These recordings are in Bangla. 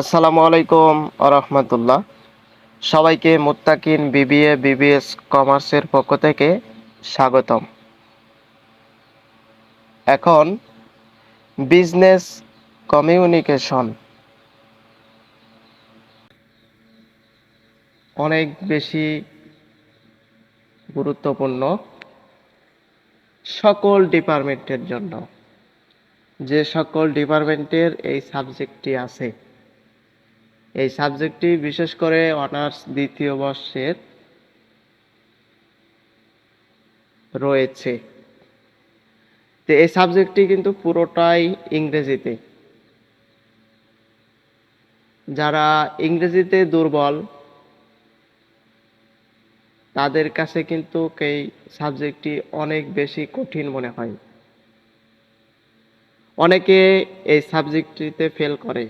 আসসালামু আলাইকুম আরহামতুল্লাহ সবাইকে মুত্তাকিন বিবিএ, বিবিএস কমার্সের পক্ষ থেকে স্বাগতম। এখন বিজনেস কমিউনিকেশন। অনেক বেশি গুরুত্বপূর্ণ সকল ডিপার্টমেন্টের জন্য। যে সকল ডিপার্টমেন্টের এই সাবজেক্টটি আছে এই সাবজেক্টটি বিশেষ করে অনার্স দ্বিতীয় বর্ষের রয়েছে। তো এই সাবজেক্টটি কিন্তু পুরোটাই ইংরেজিতে। যারা ইংরেজিতে দুর্বল, তাদের কাছে কিন্তু এই সাবজেক্টটি অনেক বেশি কঠিন মনে হয়। অনেকে এই সাবজেক্টটিতে ফেল করে।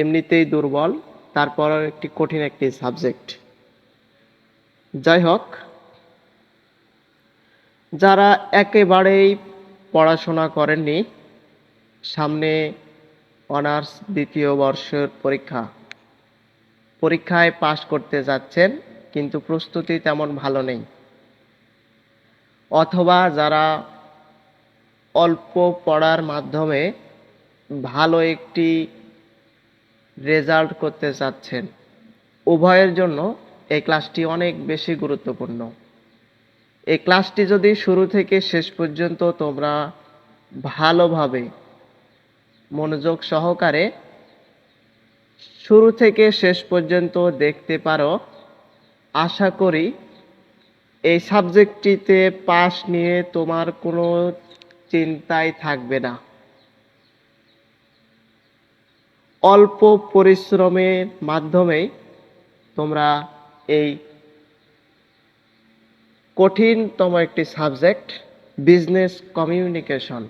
এমনিতেই দুর্বল তারপর একটি কঠিন একটি সাবজেক্ট যাই হোক, যারা একেবারেই পড়াশোনা করেননি, সামনে অনার্স দ্বিতীয় বর্ষের পরীক্ষা। পরীক্ষায় পাশ করতে যাচ্ছেন, কিন্তু প্রস্তুতি তেমন ভালো নেই। অথবা যারা অল্প পড়ার মাধ্যমে ভালো একটি রেজাল্ট করতে চাচ্ছেন। উভয়ের জন্য এই ক্লাসটি অনেক বেশি গুরুত্বপূর্ণ। এই ক্লাসটি যদি শুরু থেকে শেষ পর্যন্ত তোমরা ভালোভাবে মনোযোগ সহকারে শুরু থেকে শেষ পর্যন্ত দেখতে পারো, আশা করি এই সাবজেক্টটিতে পাস নিয়ে তোমার কোনো চিন্তাই থাকবে না। অল্প পরিশ্রমের মাধ্যমে তোমরা এই কঠিনতম একটি সাবজেক্ট বিজনেস কমিউনিকেশন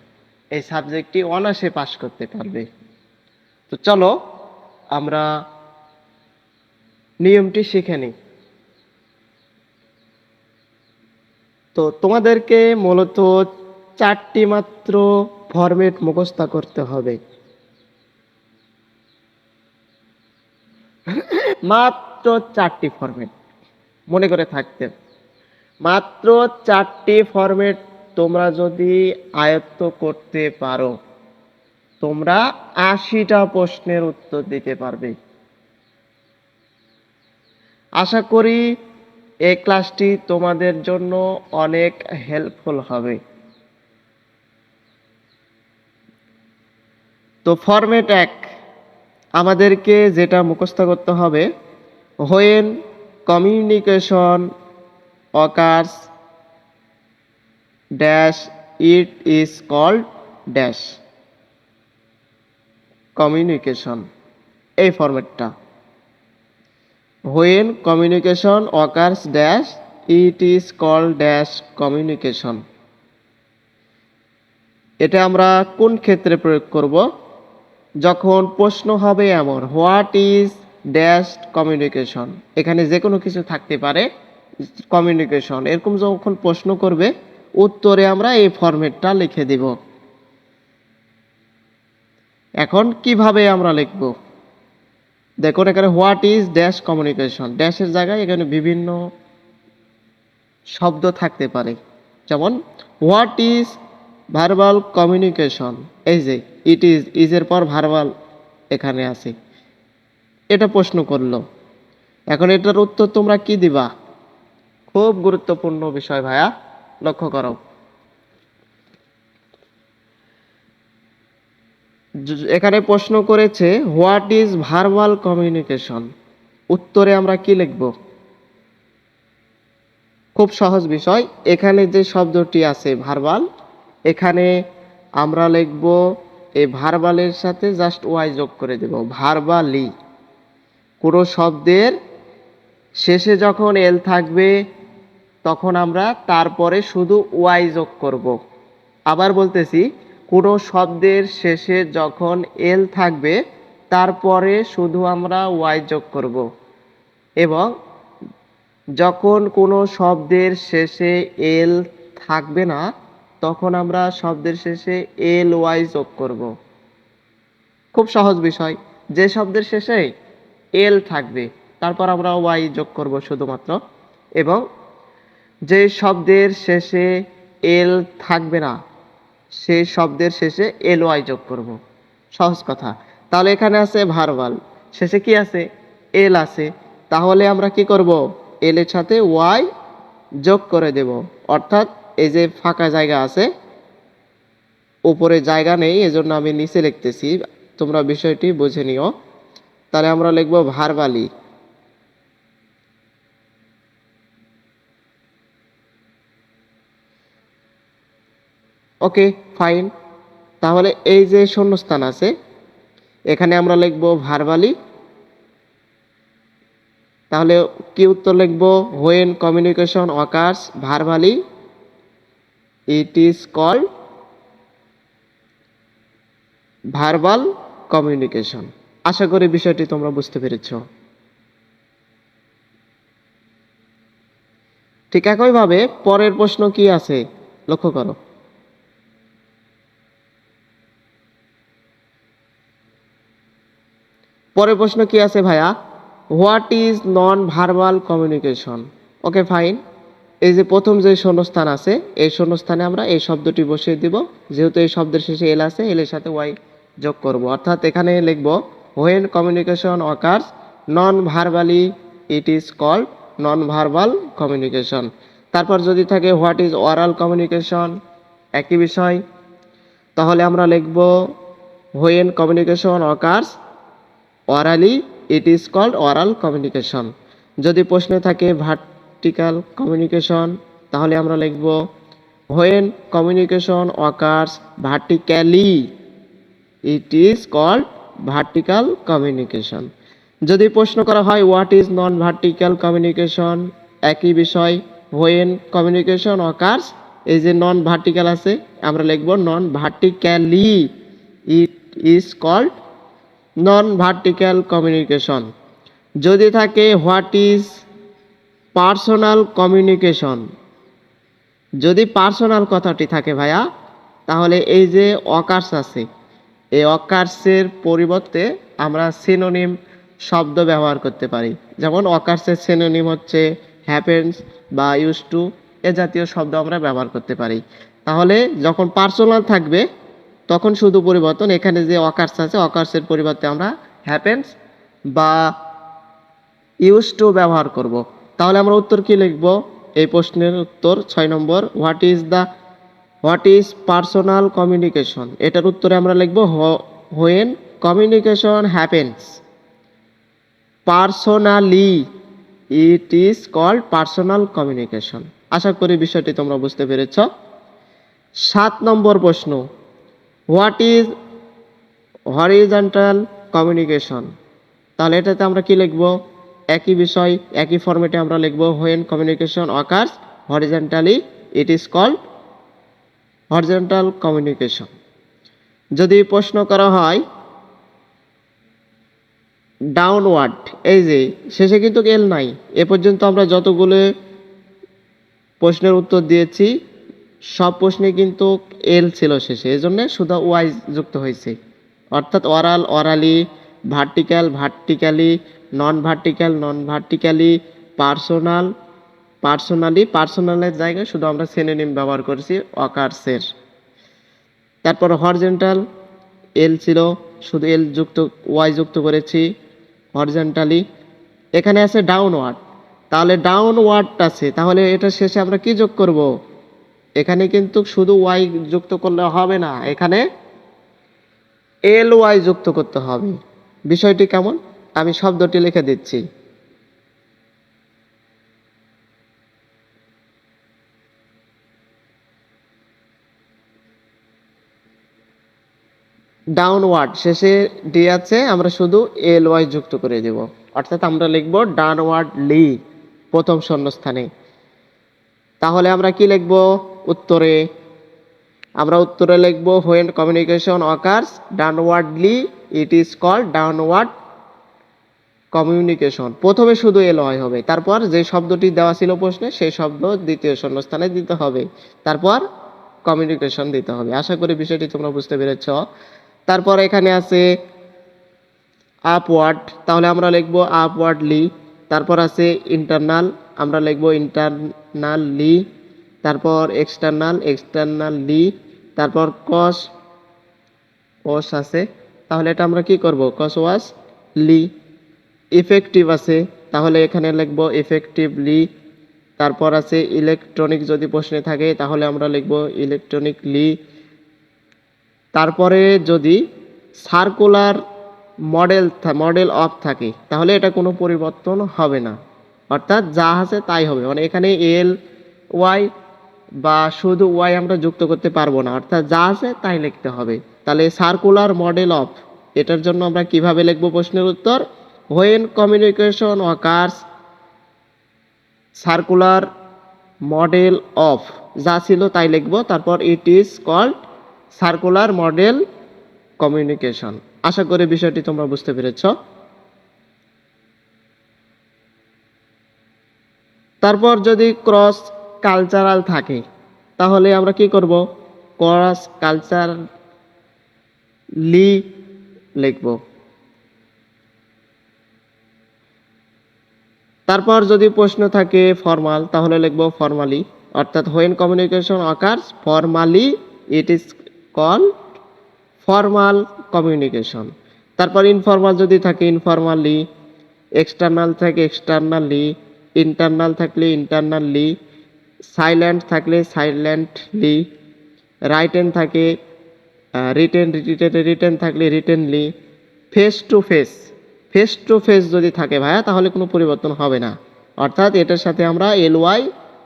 এই সাবজেক্টটি অনায়াসে পাশ করতে পারবে। তো চলো, আমরা নিয়মটি শিখে নিই। তো তোমাদেরকে মূলত চারটি মাত্র ফরম্যাট মুখস্থ করতে হবে। মাত্র চারটি ফরম্যাট মনে করে থাকতেন মাত্র চারটি ফরম্যাট তোমরা যদি আয়ত্ত করতে পারো, তোমরা আশিটা প্রশ্নের উত্তর দিতে পারবে। আশা করি এই ক্লাসটি তোমাদের জন্য অনেক হেল্পফুল হবে। তো ফরম্যাট এক। আমাদেরকে যেটা মুখস্থ করতে হবে when communication occurs dash it is called dash. Communication, এই ফরম্যাটটা। When communication occurs dash it is called dash communication. এটা আমরা কোন ক্ষেত্রে প্রয়োগ করব? যখন প্রশ্ন হবে এমন হোয়াট ইজ ড্যাশ কমিউনিকেশন এখানে যে কোনো কিছু থাকতে পারে কমিউনিকেশন এরকম যখন প্রশ্ন করবে, উত্তরে আমরা এই ফরম্যাটটা লিখে দিব। এখন কীভাবে আমরা লিখব? দেখুন এখানে হোয়াট ইজ ড্যাশ কমিউনিকেশন ড্যাশের জায়গায় এখানে বিভিন্ন শব্দ থাকতে পারে। যেমন হোয়াট ইজ ভার্বাল কমিউনিকেশন এই যে ইট ইজ ইজের পর ভার্বাল এখানে আছে। এটা প্রশ্ন করল। এখন এটার উত্তর তোমরা কি দিবা? খুব গুরুত্বপূর্ণ বিষয় ভাইয়া, লক্ষ্য করো। এখানে প্রশ্ন করেছে হোয়াট ইজ ভার্বাল কমিউনিকেশন উত্তরে আমরা কি লিখব? খুব সহজ বিষয়, এখানে যে শব্দটি আছে ভার্বাল এখানে আমরা লিখব এই ভার্বালের সাথে জাস্ট ওয়াই যোগ করে দেব, ভার্বালি। কোনো শব্দের শেষে যখন এল থাকবে, তখন আমরা তারপরে শুধু ওয়াই যোগ করব। আবার বলতেছি, কোনো শব্দের শেষে যখন এল থাকবে, তারপরে শুধু আমরা ওয়াই যোগ করব। এবং যখন কোনো শব্দের শেষে এল থাকবে না তখন আমরা শব্দের শেষে এল ওয়াই যোগ করব। খুব সহজ বিষয়। যে শব্দের শেষে এল থাকবে, তারপর আমরা ওয়াই যোগ করব শুধুমাত্র। এবং যে শব্দের শেষে এল থাকবে না সেই শব্দের শেষে এল ওয়াই যোগ করব। সহজ কথা। তাহলে এখানে আছে ভার্বাল। শেষে কি আছে? এল আছে। তাহলে আমরা কি করব? এল এর সাথে ওয়াই যোগ করে দেব। অর্থাৎ এই যে ফাঁকা জায়গা আছে, উপরে জায়গা নেই, এজন্য আমি নিচে লিখতেছি, তোমরা বিষয়টি বুঝে নিও। তাহলে আমরা লিখব ভারবালি। ওকে, ফাইন। তাহলে এই যে শূন্যস্থান আছে, এখানে আমরা লিখব ভারবালি। তাহলে কি উত্তর লিখব? When communication occurs verbally. It is called verbal communication আশা করি বিষয়টি তোমরা বুঝতে পেরেছ। ঠিক একইভাবে পরের প্রশ্ন কি আছে? লক্ষ্য করো। পরের প্রশ্ন কি আছে ভাইয়া? What is non verbal communication okay fine এই যে প্রথম যে শূন্যস্থান আছে, এই শূন্যস্থানে আমরা এই শব্দটি বসিয়ে দিব। যেহেতু এই শব্দের শেষে এল আছে এলের সাথে ওয়াই যোগ করব। অর্থাৎ এখানে লিখব when communication occurs non verbally it is called non verbal communication তারপর যদি থাকে হোয়াট ইজ ওরাল কমিউনিকেশন একই বিষয়। তাহলে আমরা লিখব when communication occurs orally it is called oral communication যদি প্রশ্নে থাকে ভার্টিক্যাল কমিউনিকেশন, তাহলে আমরা লিখব when communication occurs vertically it is called vertical communication যদি প্রশ্ন করা হয় what is non vertical communication একই বিষয় হোয়েন কমিউনিকেশন অকার্স এই যে নন ভার্টিক্যাল আছে, আমরা লিখব non vertically it is called non vertical communication যদি থাকে হোয়াট ইজ পার্সোনাল কমিউনিকেশন। যদি পার্সোনাল কথাটি থাকে ভাইয়া, তাহলে এই যে অকার্স আছে, এই অকার্সের পরিবর্তে আমরা সিনোনিম শব্দ ব্যবহার করতে পারি। যেমন অকার্সের সিনোনিম হচ্ছে হ্যাপেন্স বা ইউজ টু এ জাতীয় শব্দ আমরা ব্যবহার করতে পারি। তাহলে যখন পার্সোনাল থাকবে, তখন শুধু পরিবর্তন, এখানে যে অকার্স আছে, অকার্সের পরিবর্তে আমরা হ্যাপেন্স বা ইউজ টু ব্যবহার করব। তাহলে আমরা উত্তর কি লিখব? এই প্রশ্নের উত্তর ছয় নম্বর what is the what is personal communication এটার উত্তরে আমরা লিখব when communication happens personally it is called personal communication আশা করি বিষয়টি তোমরা বুঝতে পেরেছ। সাত নম্বর প্রশ্ন হোয়াট ইজ হরিজন্টাল কমিউনিকেশন তাহলে এটাতে আমরা কি লিখব? একই বিষয়, একই ফরম্যাটে আমরা লিখব when communication occurs horizontally it is called horizontal communication যদি প্রশ্ন করা হয় ডাউনওয়ার্ড এই যে, শেষে কিন্তু এল নাই, এ পর্যন্ত আমরা যতগুলো প্রশ্নের উত্তর দিয়েছি, সব প্রশ্নে কিন্তু এল ছিল শেষে, এই জন্য শুধু ওয়াই যুক্ত হয়েছে। অর্থাৎ oral orally vertical vertically non vertical non vertically personal personally পার্সোনালের জায়গায় শুধু আমরা সিনোনিম ব্যবহার করেছি অকার্সের তারপর হরজেন্টাল এল ছিল, শুধু এল যুক্ত ওয়াই যুক্ত করেছি হরজেন্টালি এখানে আছে ডাউনওয়ার্ড তাহলে ডাউনওয়ার্ড আছে, তাহলে এটা শেষে আমরা কি যোগ করব? এখানে কিন্তু শুধু ওয়াই যুক্ত করলে হবে না, এখানে এল ওয়াই যুক্ত করতে হবে। বিষয়টি কেমন? আমি শব্দটি লিখে দিচ্ছি। ডাউনওয়ার্ড শেষে ডি আছে, আমরা শুধু এল ওয়াই যুক্ত করে দেব। অর্থাৎ আমরা লিখব ডাউনওয়ার্ড লি প্রথম শূন্যস্থানে। তাহলে আমরা কি লিখব? উত্তরে। আমরা উত্তরে লিখব when communication occurs downwardly it is called downward communication প্রথমে শুধু এল ওয়াই হবে, তারপর যে শব্দটি দেওয়া ছিল প্রশ্নে, সেই শব্দ দ্বিতীয় শূন্যস্থানে দিতে হবে, তারপর কমিউনিকেশন দিতে হবে। আশা করি বিষয়টি তোমরা বুঝতে পেরেছ। তারপর এখানে আছে আপওয়ার্ড তাহলে আমরা লিখব আপওয়ার্ডলি তারপর আছে ইন্টারনাল আমরা লিখব ইন্টারনালি তারপর এক্সটার্নাল এক্সটার্নালি তারপর কস ওয়াস আছে। তাহলে এটা আমরা কি করব? কস ওয়াস লি। ইফেক্টিভ আছে, তাহলে এখানে লিখব ইফেক্টিভলি তারপর আছে ইলেকট্রনিক যদি প্রশ্নে থাকে, তাহলে আমরা লিখব ইলেকট্রনিকলি তারপরে যদি সার্কুলার মডেল মডেল অফ থাকে, তাহলে এটা কোনো পরিবর্তন হবে না। অর্থাৎ যা আছে তাই হবে মানে এখানে এল ওয়াই বা শুধু ওয়াই আমরা যুক্ত করতে পারব না, অর্থাৎ যা আছে তাই লিখতে হবে। তাহলে সার্কুলার মডেল অফ এটার জন্য আমরা কীভাবে লিখব প্রশ্নের উত্তর? When communication occurs circular model of যা ছিল তাই লিখব, তারপর it is called circular model communication আশা করি বিষয়টি তোমরা বুঝতে পেরেছ। তারপর যদি ক্রস কালচারাল থাকে, তাহলে আমরা কি করব? ক্রস কালচার লি লিখব। তারপর যদি প্রশ্ন থাকে ফর্মাল তাহলে লিখব ফর্মালি অর্থাৎ when communication occurs formally it is call formal communication তারপর ইনফর্মাল যদি থাকে ইনফর্মালি এক্সটার্নাল থাকে এক্সটার্নালি ইন্টারনাল থাকলে ইন্টারনালি সাইলেন্ট থাকলে সাইলেন্টলি রাইটেন থাকে রিটেন রিটেন রিটেন থাকলে writtenly face to face face to face যদি থাকে ভাইয়া, তাহলে কোনো পরিবর্তন হবে না। অর্থাৎ এটার সাথে আমরা এল ওয়াই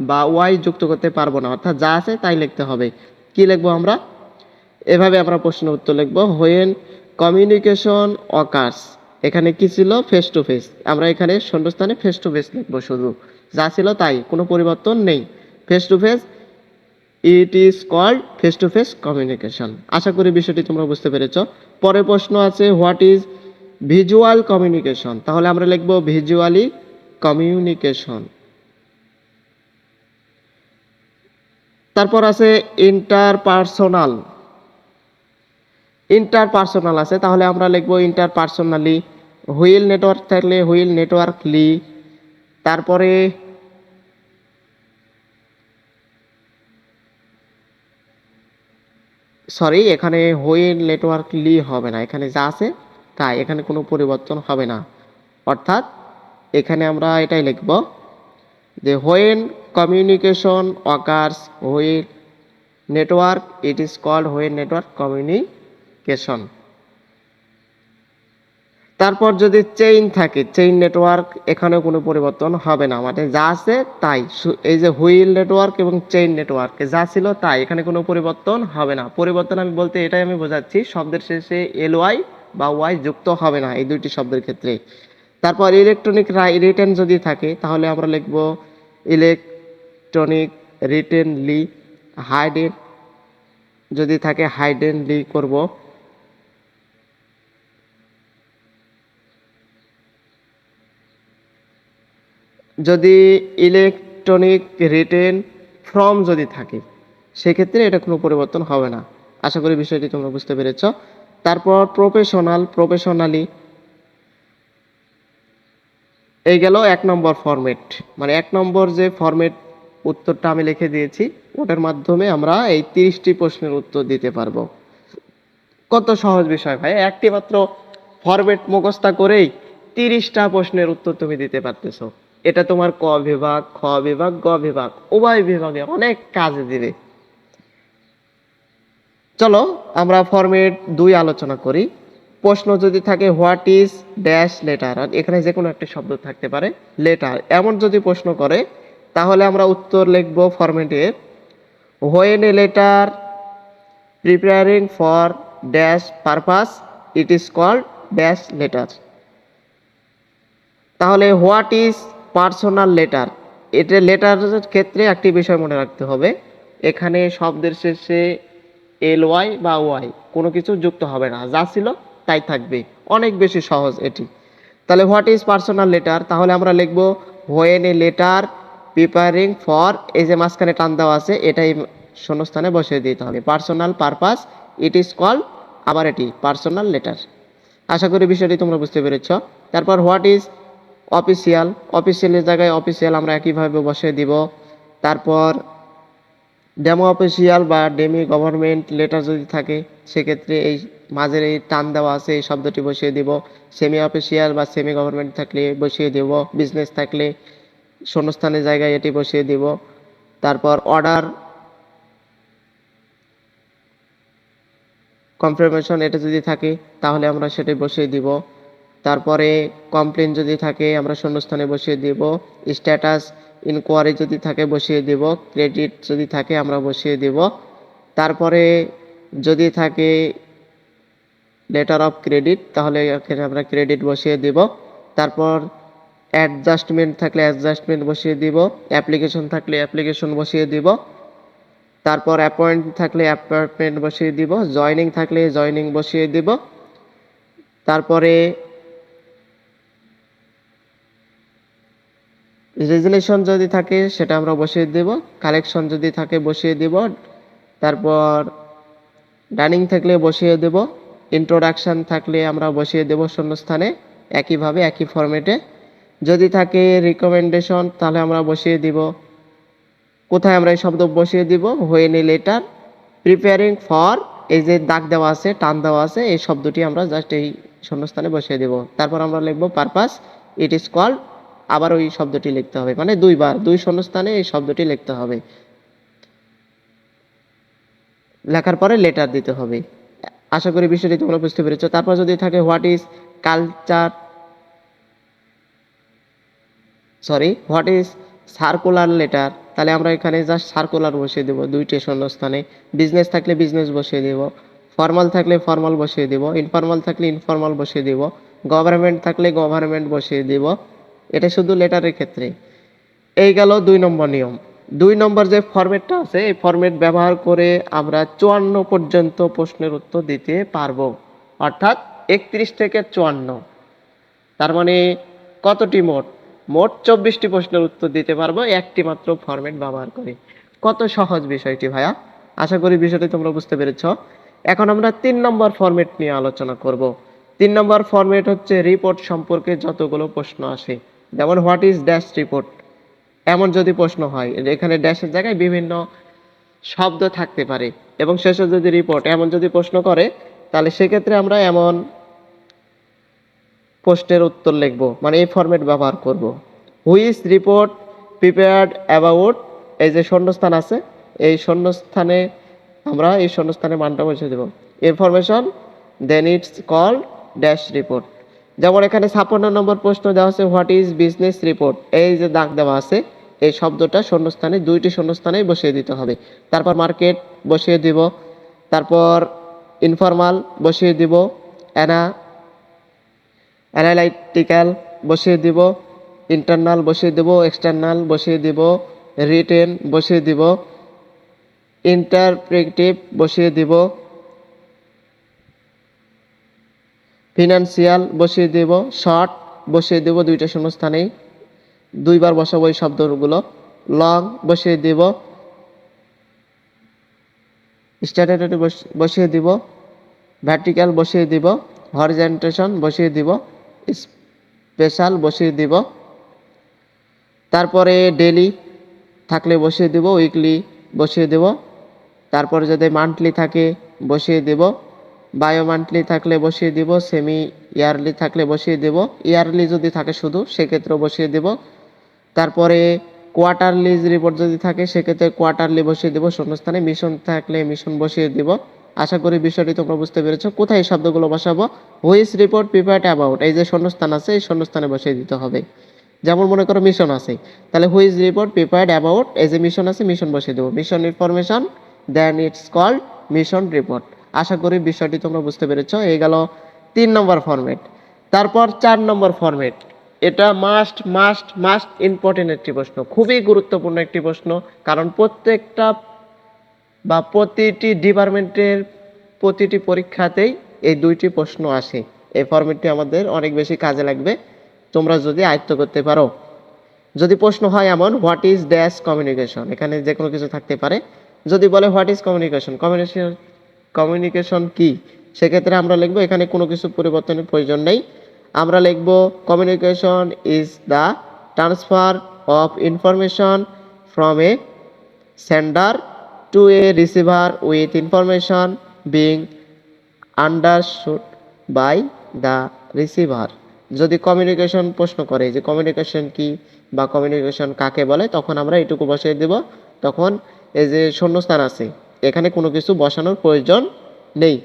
বা ওয়াই যুক্ত করতে পারব না। অর্থাৎ যা আছে তাই লিখতে হবে। কি লিখব আমরা? এভাবে আমরা প্রশ্ন উত্তর লিখব। হোয়েন কমিউনিকেশন অকার্স এখানে কি ছিল? ফেস টু ফেস আমরা এখানে শূন্যস্থানে ফেস টু ফেস লিখব শুধু। যা ছিল তাই, কোনো পরিবর্তন নেই। Face to face it is called face to face communication আশা করি বিষয়টি তোমরা বুঝতে পেরেছ। পরের প্রশ্ন আছে হোয়াট ইজ ভিজুয়াল কমিউনিকেশন তাহলে আমরা লিখব ভিজুয়ালি কমিউনিকেশন তারপর আছে ইন্টারপার্সোনাল ইন্টারপার্সোনাল আছে, তাহলে আমরা লিখব ইন্টারপার্সোনালি হুইল নেটওয়ার্ক থাকলে হুইল নেটওয়ার্কলি তারপরে সরি এখানে হুইল নেটওয়ার্কলি হবে না, এখানে যা আছে তাই এখানে কোনো পরিবর্তন হবে না। অর্থাৎ এখানে আমরা এটাই লিখব যে when communication occurs wheel network it is called when network communication তারপর যদি চেইন থাকে চেইন নেটওয়ার্ক এখানে কোনো পরিবর্তন হবে না। মানে যা আছে তাই। এই যে হুইল নেটওয়ার্ক এবং চেইন নেটওয়ার্ক যা ছিল তাই। এখানে কোনো পরিবর্তন হবে না। পরিবর্তন আমি বলতে এটাই আমি বোঝাচ্ছি। শব্দের শেষে এল ওয়াই বা ওয়াই যুক্ত হবে না এই দুইটি শব্দের ক্ষেত্রে। তারপর ইলেকট্রনিক রিটেন যদি থাকে, তাহলে আমরা লিখব ইলেকট্রনিক রিটেনলি হাইডেন যদি থাকে হাইডেনলি করব। যদি ইলেকট্রনিক রিটেন ফর্ম যদি থাকে, সেক্ষেত্রে এটা কোনো পরিবর্তন হবে না। আশা করি বিষয়টি তোমরা বুঝতে পেরেছ। তারপর প্রফেশনাল প্রফেশনালি এই গেল এক নম্বর ফরম্যাট মানে এক নম্বর যে ফরম্যাট উত্তরটা আমি লিখে দিয়েছি, ওটার মাধ্যমে আমরা এই তিরিশটি প্রশ্নের উত্তর দিতে পারব। কত সহজ বিষয় ভাই একটি মাত্র ফরম্যাট মুখস্থা করেই তিরিশটা প্রশ্নের উত্তর তুমি দিতে পারতেছো। এটা তোমার ক বিভাগ, খ বিভাগ, গ বিভাগ, উভয় বিভাগে অনেক কাজে দিবে। চলো আমরা ফরম্যাট দুই আলোচনা করি। প্রশ্ন যদি থাকে, হোয়াট ইজ ড্যাশ লেটার? আর এখানে যে কোনো একটা শব্দ থাকতে পারে, লেটার। এমন যদি প্রশ্ন করে, তাহলে আমরা উত্তর লিখব ফরম্যাটে when a letter preparing for dash purpose it is called dash letter তাহলে হোয়াট ইজ পার্সোনাল লেটার এটা লেটারের ক্ষেত্রে একটি বিষয় মনে রাখতে হবে। এখানে শব্দের শেষে এল ওয়াই বা ওয়াই, কোনো কিছু যুক্ত হবে না। যা ছিল তাই থাকবে। অনেক বেশি সহজ এটি। তাহলে হোয়াট ইজ পার্সোনাল লেটার তাহলে আমরা লিখব when a letter preparing for এই যে মাঝখানে টান দেওয়া আছে, এটাই শূন্যস্থানে বসিয়ে দিতে হবে। Personal purpose it is call আবার এটি পার্সোনাল লেটার আশা করি বিষয়টি তোমরা বুঝতে পেরেছ। তারপর হোয়াট ইজ অফিসিয়াল অফিসিয়ালের জায়গায় অফিসিয়াল আমরা একইভাবে বসিয়ে দিব। তারপর ডেমো অফিসিয়াল বা ডেমি গভর্নমেন্ট লেটার যদি থাকে, সেক্ষেত্রে এই মাঝের এই টান দেওয়া আছে, এই শব্দটি বসিয়ে দিব। সেমি অফিসিয়াল বা সেমি গভর্নমেন্ট থাকলে বসিয়ে দেব, বিজনেস থাকলে শূন্যস্থানের জায়গায় এটি বসিয়ে দিব। তারপর অর্ডার কনফার্মেশন এটা যদি থাকে, তাহলে আমরা সেটি বসিয়ে দিব। তারপরে কমপ্লেন যদি থাকে, আমরা শূন্যস্থানে বসিয়ে দিব। স্ট্যাটাস ইনকোয়ারি যদি থাকে বসিয়ে দিব ক্রেডিট যদি থাকে আমরা বসিয়ে দিব। তারপরে যদি থাকে লেটার অফ ক্রেডিট তাহলে এখানে আমরা ক্রেডিট বসিয়ে দিব। তারপর অ্যাডজাস্টমেন্ট থাকলে অ্যাডজাস্টমেন্ট বসিয়ে দিব। অ্যাপ্লিকেশন থাকলে অ্যাপ্লিকেশন বসিয়ে দিব। তারপর অ্যাপয়েন্ট থাকলে অ্যাপয়েন্টমেন্ট বসিয়ে দিব। জয়নিং থাকলে জয়নিং বসিয়ে দিব। তারপরে রেজুলেশন যদি থাকে, সেটা আমরা বসিয়ে দেব। কালেকশন যদি থাকে, বসিয়ে দিব। তারপর ডাইনিং থাকলে বসিয়ে দেব। ইন্ট্রোডাকশন থাকলে আমরা বসিয়ে দেব শূন্যস্থানে, একইভাবে, একই ফরম্যাটে। যদি থাকে রিকমেন্ডেশন, তাহলে আমরা বসিয়ে দিব। কোথায় আমরা এই শব্দ বসিয়ে দিব? When a letter. Preparing for, এই যে দাগ দেওয়া আছে, টান দেওয়া আছে, এই শব্দটি আমরা জাস্ট এই শূন্যস্থানে বসিয়ে দেব। তারপর আমরা লিখব পারপাস, ইট ইজ কল্ড আবার ওই শব্দটি লিখতে হবে। মানে দুইবার, দুই শূন্যস্থানে এই শব্দটি লিখতে হবে। লেখার পরে লেটার দিতে হবে। আশা করি বিষয়টি তোমরা বুঝতে পেরেছ। তারপর যদি থাকে what is culture sorry what is circular letter তাহলে আমরা এখানে জাস্ট সার্কুলার বসিয়ে দেবো দুইটি শূন্যস্থানে। বিজনেস থাকলে বিজনেস বসিয়ে দেব। ফর্মাল থাকলে ফর্মাল বসিয়ে দেব। ইনফর্মাল থাকলে ইনফর্মাল বসিয়ে দেব। গভর্নমেন্ট থাকলে গভর্নমেন্ট বসিয়ে দেব। এটা শুধু লেটারের ক্ষেত্রে। এই গেল দুই নম্বর নিয়ম। দুই নম্বর যে ফরম্যাটটা আছে, এই ফরম্যাট ব্যবহার করে আমরা চুয়ান্ন পর্যন্ত প্রশ্নের উত্তর দিতে পারব। অর্থাৎ একত্রিশ থেকে চুয়ান্ন। তার মানে কতটি মোট? মোট চব্বিশটি প্রশ্নের উত্তর দিতে পারব একটি মাত্র ফরম্যাট ব্যবহার করে। কত সহজ বিষয়টি ভাইয়া? আশা করি বিষয়টি তোমরা বুঝতে পেরেছ। এখন আমরা তিন নম্বর ফরম্যাট নিয়ে আলোচনা করব। তিন নম্বর ফরম্যাট হচ্ছে রিপোর্ট সম্পর্কে যতগুলো প্রশ্ন আসে। যেমন হোয়াট ইজ ড্যাশ রিপোর্ট এমন যদি প্রশ্ন হয় এখানে ড্যাশের জায়গায় বিভিন্ন শব্দ থাকতে পারে এবং শেষে যদি রিপোর্ট এমন যদি প্রশ্ন করে, তাহলে সেক্ষেত্রে আমরা এমন প্রশ্নের উত্তর লিখব মানে এই ফরম্যাট ব্যবহার করব। হুইস রিপোর্ট প্রিপেয়ার্ড অ্যাবাউট এই যে শূন্যস্থান আছে, এই শূন্যস্থানে আমরা এই শূন্যস্থানে মানটা বসে দেব। Information then it's call dash report যেমন এখানে ছাপ্পান্ন নম্বর প্রশ্ন দেওয়া আছে হোয়াট ইজ বিজনেস রিপোর্ট এই যে দাগ দেওয়া আছে, এই শব্দটা শূন্যস্থানে, দুইটি শূন্যস্থানেই বসিয়ে দিতে হবে। তারপর মার্কেট বসিয়ে দিব, তারপর ইনফর্মাল বসিয়ে দিব, অ্যানা, অ্যানালাইটিক্যাল বসিয়ে দিব, ইন্টারনাল বসিয়ে দেব, এক্সটার্নাল বসিয়ে দিব, রিটেন বসিয়ে দিব, ইন্টারপ্রেটিভ বসিয়ে দিব ফিনান্সিয়াল বসিয়ে দেব শর্ট বসিয়ে দেব দুইটা শূন্যস্থানেই। দুইবার বসাবো এই শব্দগুলো লং বসিয়ে দেব। স্ট্যাটারি বসিয়ে দিব। ভার্টিক্যাল বসিয়ে দিব। হরিজেন্টেশন বসিয়ে দিব। স্পেশাল বসিয়ে দিব। তারপরে ডেলি থাকলে বসিয়ে দেব উইকলি বসিয়ে দেব। তারপরে যদি মান্থলি থাকে, বসিয়ে দেব। বায়ো মান্থলি থাকলে বসিয়ে দিব সেমি ইয়ারলি থাকলে বসিয়ে দেব। ইয়ারলি যদি থাকে শুধু সেক্ষেত্রে বসিয়ে দেব। তারপরে কোয়ার্টারলি রিপোর্ট যদি থাকে, সেক্ষেত্রে কোয়ার্টারলি বসিয়ে দেব। শূন্যস্থানে মিশন থাকলে মিশন বসিয়ে দেব। আশা করি বিষয়টি তোমরা বুঝতে পেরেছ। কোথায় শব্দগুলো বসাবো? হুইস রিপোর্ট প্রিপেয়ার্ড অ্যাবাউট। এই যে শূন্যস্থান আছে, এই শূন্যস্থানে বসিয়ে দিতে হবে। যেমন মনে করো মিশন আছে, তাহলে হুইজ রিপোর্ট প্রিপেয়ার্ড অ্যাবাউট, এই যে মিশন আছে, মিশন বসিয়ে দেবো। Mission information, then it's called mission report. আশা করি বিষয়টি তোমরা বুঝতে পেরেছ। এই গেল তিন নম্বর ফরম্যাট তারপর চার নম্বর ফরম্যাট এটা মাস্ট মাস্ট মাস্ট ইম্পর্টেন্ট একটি প্রশ্ন। খুবই গুরুত্বপূর্ণ একটি প্রশ্ন, কারণ প্রত্যেকটা বা প্রতিটি ডিপার্টমেন্টের প্রতিটি পরীক্ষাতেই এই দুইটি প্রশ্ন আসে। এই ফরম্যাটটি আমাদের অনেক বেশি কাজে লাগবে। তোমরা যদি আয়ত্ত করতে পারো। যদি প্রশ্ন হয় এমন হোয়াট ইজ ড্যাশ কমিউনিকেশন এখানে যে কোনো কিছু থাকতে পারে। যদি বলে what is communication communication communication কি? সেক্ষেত্রে আমরা লিখব এখানে কোনো কিছু পরিবর্তনের প্রয়োজন নেই। আমরা লিখব communication is the transfer of information from a sender to a receiver with information being understood by the receiver যদি কমিউনিকেশন প্রশ্ন করে যে কমিউনিকেশন কি বা কমিউনিকেশন কাকে বলে, তখন আমরা এটুকু বসিয়ে দেব। তখন এই যে শূন্যস্থান আছে এখানে কোনো কিছু বসানোর প্রয়োজন নেই।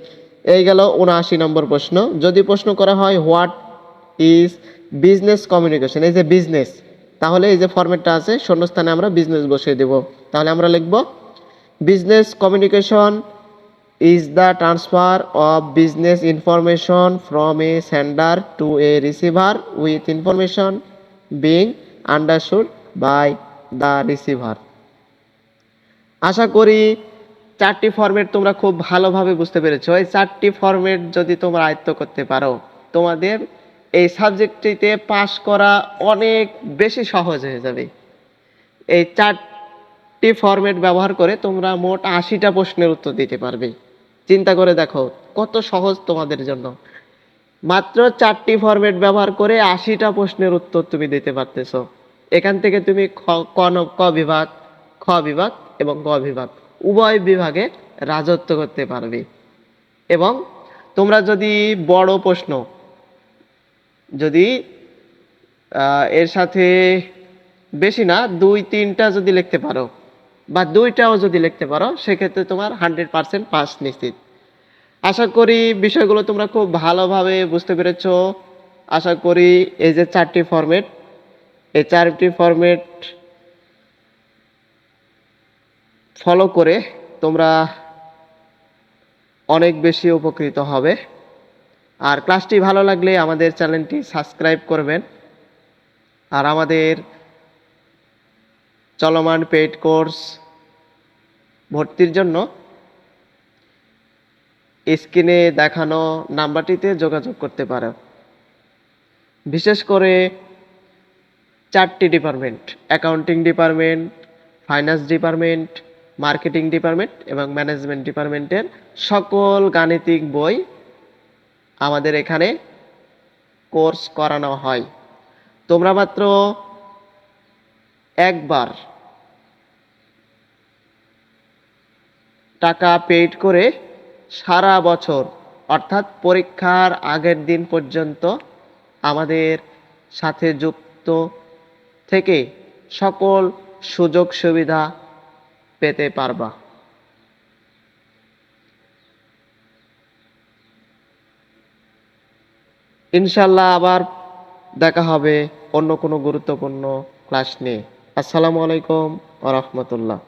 এই গেল উনআশি নম্বর প্রশ্ন। যদি প্রশ্ন করা হয়, হোয়াট ইজ বিজনেস কমিউনিকেশন? এই যে বিজনেস, তাহলে এই যে ফরম্যাটটা আছে, শূন্যস্থানে আমরা বিজনেস বসিয়ে দেব। তাহলে আমরা লিখব, business communication is the transfer of business information from a sender to a receiver with information being understood by the receiver. আশা করি চারটি ফরম্যাট তোমরা খুব ভালোভাবে বুঝতে পেরেছ। এই চারটি ফরম্যাট যদি তোমরা আয়ত্ত করতে পারো, তোমাদের এই সাবজেক্টটিতে পাশ করা অনেক বেশি সহজ হয়ে যাবে। এই চারটি ফরম্যাট ব্যবহার করে তোমরা মোট আশিটা প্রশ্নের উত্তর দিতে পারবে। চিন্তা করে দেখো, কত সহজ তোমাদের জন্য। মাত্র চারটি ফরম্যাট ব্যবহার করে আশিটা প্রশ্নের উত্তর তুমি দিতে পারতেছো। এখান থেকে তুমি খ ক বিভাগ, খ বিভাগ এবং গ বিভাগ। উভয় বিভাগে রাজত্ব করতে পারবে। এবং তোমরা যদি বড় প্রশ্ন, যদি এর সাথে বেশি না, দুই তিনটা যদি লিখতে পারো, বা দুইটাও যদি লিখতে পারো, সেক্ষেত্রে তোমার হান্ড্রেড পার্সেন্ট পাস নিশ্চিত। আশা করি বিষয়গুলো তোমরা খুব ভালোভাবে বুঝতে পেরেছ। আশা করি এই যে চারটি ফরম্যাট এই চারটি ফরম্যাট ফলো করে তোমরা অনেক বেশি উপকৃত হবে। আর ক্লাসটি ভালো লাগলে আমাদের চ্যানেলটি সাবস্ক্রাইব করবেন। আর আমাদের চলমান পেড কোর্স ভর্তির জন্য স্ক্রিনে দেখানো নাম্বারটিতে যোগাযোগ করতে পারো। বিশেষ করে চারটি department, accounting department, finance department marketing department এবং ম্যানেজমেন্ট ডিপার্টমেন্টের সকল গাণিতিক বই আমাদের এখানে কোর্স করানো হয়। তোমরা মাত্র একবার টাকা পেইড করে সারা বছর, অর্থাৎ পরীক্ষার আগের দিন পর্যন্ত আমাদের সাথে যুক্ত থেকে সকল সুযোগ সুবিধা পেতে পারবা। ইনশাল্লাহ আবার দেখা হবে অন্য কোনো গুরুত্বপূর্ণ ক্লাস নিয়ে। আসসালামু আলাইকুম রহমতুল্লাহ রাহমাতুল্লাহ।